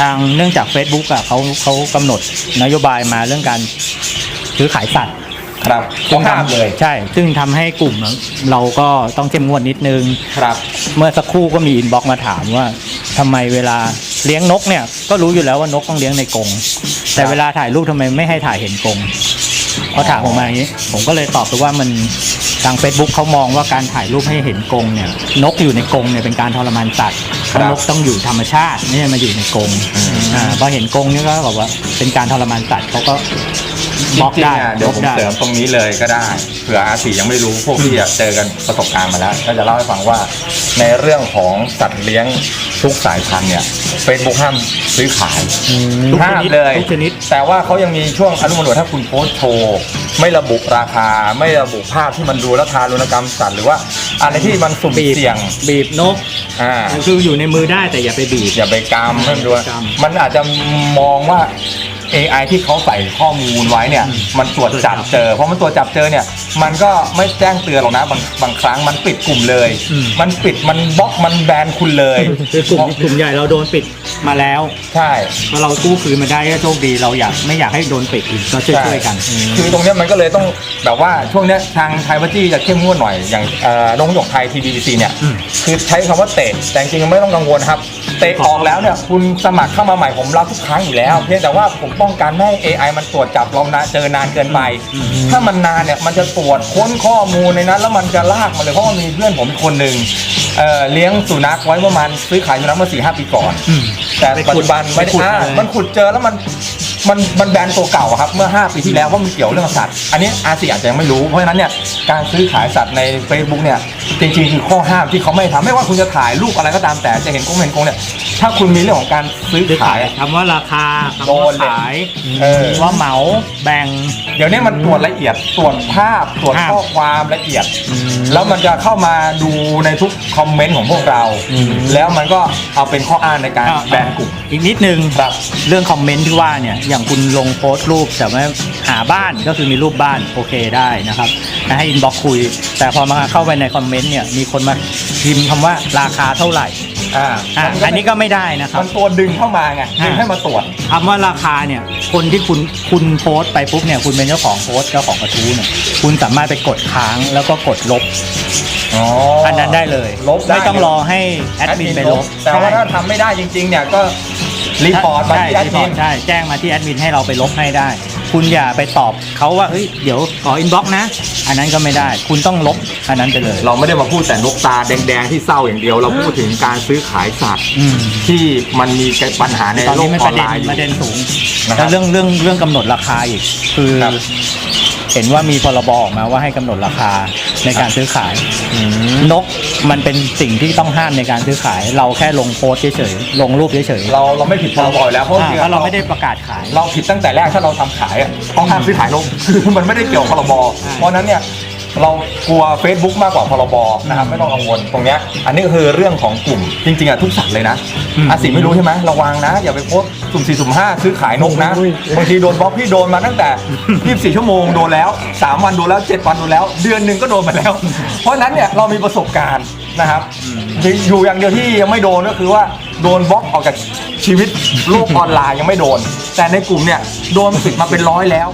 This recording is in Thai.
ทางเนื่องจาก Facebook อะเขาเขากำหนดนโยบายมาเรื่องการซื้อขายสัตว์ครับเขาห้ามเลยใช่ ซึ่งทำให้กลุ่มเราก็ต้องเข้มงวดนิดนึงครับ เมื่อสักครู่ก็มีอินบ็อกซ์มาถามว่าทำไมเวลาเลี้ยงนกเนี่ย ก็รู้อยู่แล้วว่านกต้องเลี้ยงในกรงแต่เวลาถ่ายรูปทำไมไม่ให้ถ่ายเห็นกรง เขาถามผมมาอย่างนี้ ผมก็เลยตอบไปว่ามันทาง Facebook เขามองว่าการถ่ายรูปให้เห็นกรงเนี่ย นกอยู่ในกรงเนี่ยเป็นการทรมานสัตว์เพราะนกต้องอยู่ธรรมชาติไม่ใช่มาอยู่ในกรงอ่าพอเห็นกรงนี่ก็แบบว่าเป็นการทรมานสัตว์เขาก็ บล็อกจริงได้ๆอะเดี๋ยวผมบล็อกเสริได้มตรงนี้เลยก็ได้เผื่ออาสียังไม่รู้พวกพี่อะเจอกันประสบการณ์มาแล้ว ก็จะเล่าให้ฟังว่าในเรื่องของสัตว์เลี้ยงทุกสายพันธุ์เนี่ย Facebook ห้ามซื้อขาย ทุกชห้ามนิดเลยทุกชนิด แต่ว่าเขายังมีช่วงอนุโมทนาถ้าคุณโพสต์โชว์ไม่ระบุราคา ไม่ระบุภาพที่มันดูแล้วทารุณกรรมสัตว์หรือว่าอะไรที่มันสุ่มบีบเสี่ยงบีบนกอ่าคืออยู่ในมือได้แต่อย่าไปบีบ อย่าไปกำให้มันดูอย่าไปกำมันอาจจะมองว่า AI ที่เขาใส่ข้อมูลไว้เนี่ยมันตรวจจับเจอ เพราะมันตรวจจับเจอเนี่ยมันก็ไม่แจ้งเตือนหรอกนะบางบางครั้งมันปิดกลุ่มเลยอืมมันปิดมันบล็อกมันแบนคุณเลยคือกลุ่มกลุ่มใหญ่เราโดนปิดมาแล้วใช่พอเรากู้คืนมาได้ก็โชคดีเราอยากไม่อยากให้โดนปิดอีกก็ช่วยช่วยๆกัน คือตรงเนี้ยมันก็เลยต้องแบบว่าช่วงเนี้ยทางไทยวัจี้จะเข้มงวดหน่อยอย่างเอ่อโรงหยกไทย TBC เนี่ยอืมคือใช้คำว่าเตะแต่จริงๆไม่ต้องกังวลครับเตะออกแล้วเนี่ยคุณสมัครเข้ามาใหม่ผมรับทุกครั้งอยู่แล้ว เพียงแต่ว่าผมป้องกันไม่ให้ AI มันตรวจจับเรานะเจอนานเกินไป ถ้ามันนานเนี่ยมันจะตรวจค้นข้อมูลในนั้น แล้วมันจะลากมาเลยเพราะว่ามีเพื่อนผมอีกคนหนึ่งเอ่อเลี้ยงสุนัขไว้ประมาณซื้อขายสุนัขเมื่อสี่ห้าปีก่อนอืมแต่ปัจจุบันไม่ได้ไปขุดอ่ามาเลยมันขุดเจอแล้วมัน มันมันแบนตัวเก่าอะครับเมื่อ 5 ปีที่แล้วว่ามันเกี่ยวเรื่องสัตว์ อันนี้อาซีอาจจะยังไม่รู้เพราะฉะนั้นเนี่ยการซื้อขายสัตว์ใน Facebook เนี่ยจริงๆคือข้อห้ามที่เขาไม่ทำไม่ว่าคุณจะถ่ายรูปอะไรก็ตามแต่จะเห็นกงเห็นกงเนี่ยถ้าคุณมีเรื่องของการซื้อคือขาขายยอะคำว่าราคาโดคำว่านเลยขายเออ ว่าเหมาแบ่ง เดี๋ยวนี้มันตรวจละเอียดตรวจภาพตรวจภาพข้อความละเอียดอืมแล้วมันจะเข้ามาดูในทุกคอมเมนต์ของพวกเรา อืม แล้วมันก็เอาเป็นข้ออ้างในการแบนกลุ่มอีกนิดนึง ครับ เรื่องคอมเมนต์ที่ว่าเนี่ยอย่างคุณลงโพสต์รูปแต่ว่าหาบ้านก็คือมีรูปบ้านโอเคได้นะครับนะให้อินบ็อกคุย แต่พอมาเข้าไปในคอมเมนต์เนี่ยมีคนมาพิมพ์คำว่าราคาเท่าไหร่อ่าอะอันนี้ก็ไม่ได้นะครับ มันตัวดึงเข้ามาไงดึงให้มาตรวจคำว่าราคาเนี่ยคนที่คุณคุณโพสต์ไปปุ๊บเนี่ยคุณเป็นเจ้าของโพสต์เจ้าของกระทู้เนี่ยคุณสามารถไปกดค้างแล้วก็กดลบอ๋ออันนั้นได้เลยลบได้ไม่ต้องรอให้แอดมินไปลบแต่ว่าถ้าทำไม่ได้จริงๆเนี่ยก็ รีพอร์ตมาใช่ที่แอดรีพมิอนร์ตใช่แจ้งมาที่แอดมินให้เราไปลบให้ได้ คุณอย่าไปตอบเขาว่าเฮ้ยเดี๋ยวขออินบ็อกนะอันนั้นก็ไม่ได้ คุณต้องลบอันนั้นไปเลย เราไม่ได้มาพูดแต่นกตาแดงๆที่เศร้าอย่างเดียว เราพูดถึงการซื้อขายสัตว์อืมที่มันมีปัญหาในตอนโลนี้กมันอปอนระไลเด็นน์อยู่ ประเด็นสูงนะครับแล้วเรื่องเรื่องเรื่องกำหนดราคาอีก คือครับ เห็นว่ามีพรบออกมาว่าให้กำหนดราคาในการซื้อขาย อืมนกมันเป็นสิ่งที่ต้องห้ามในการซื้อขาย เราแค่ลงโพสต์เฉยๆลงรูปเฉยๆเราเราไม่ผิดพรบอยู่แล้วเพราะอ่าจริงเพๆราะเราไม่ได้ประกาศขาย เราผิดตั้งแต่แรกถ้าเราทำขายอะต้องห้ามซื้อขายนกคือมันไม่ได้เกี่ยวกับพรบใช่เพราะฉะนั้นเนี่ยเรากลัว Facebook มากกว่าพรบนะครับไม่ต้องกังวลตรงเนี้ยอันนี้ก็คือเรื่องของกลุ่มจริงๆอะทุกสัตว์เลยนะอาสิไม่รู้ใช่ไหมระวังนะ อย่าไปโพสต์สุ่มสี่สุ่มห้าซื้อขายนกนะอุ้ยบางทีโดนบล็อกพี่โดนมาตั้งแต่ 24 ชั่วโมงโดนแล้ว 3 วันโดนแล้ว 7 วันโดนแล้ว เดือนหนึ่งก็โดนมาแล้ว เพราะฉะนั้นเนี่ยเรามีประสบการณ์นะครับอยู่อย่างเดียวที่ยังไม่โดนก็คือว่าโดนบล็อกออกจากชีวิตโลกออนไลน์ยังไม่โดน แต่ในกลุ่มเนี่ยโดนปิดมาเป็นร้อยแล้ว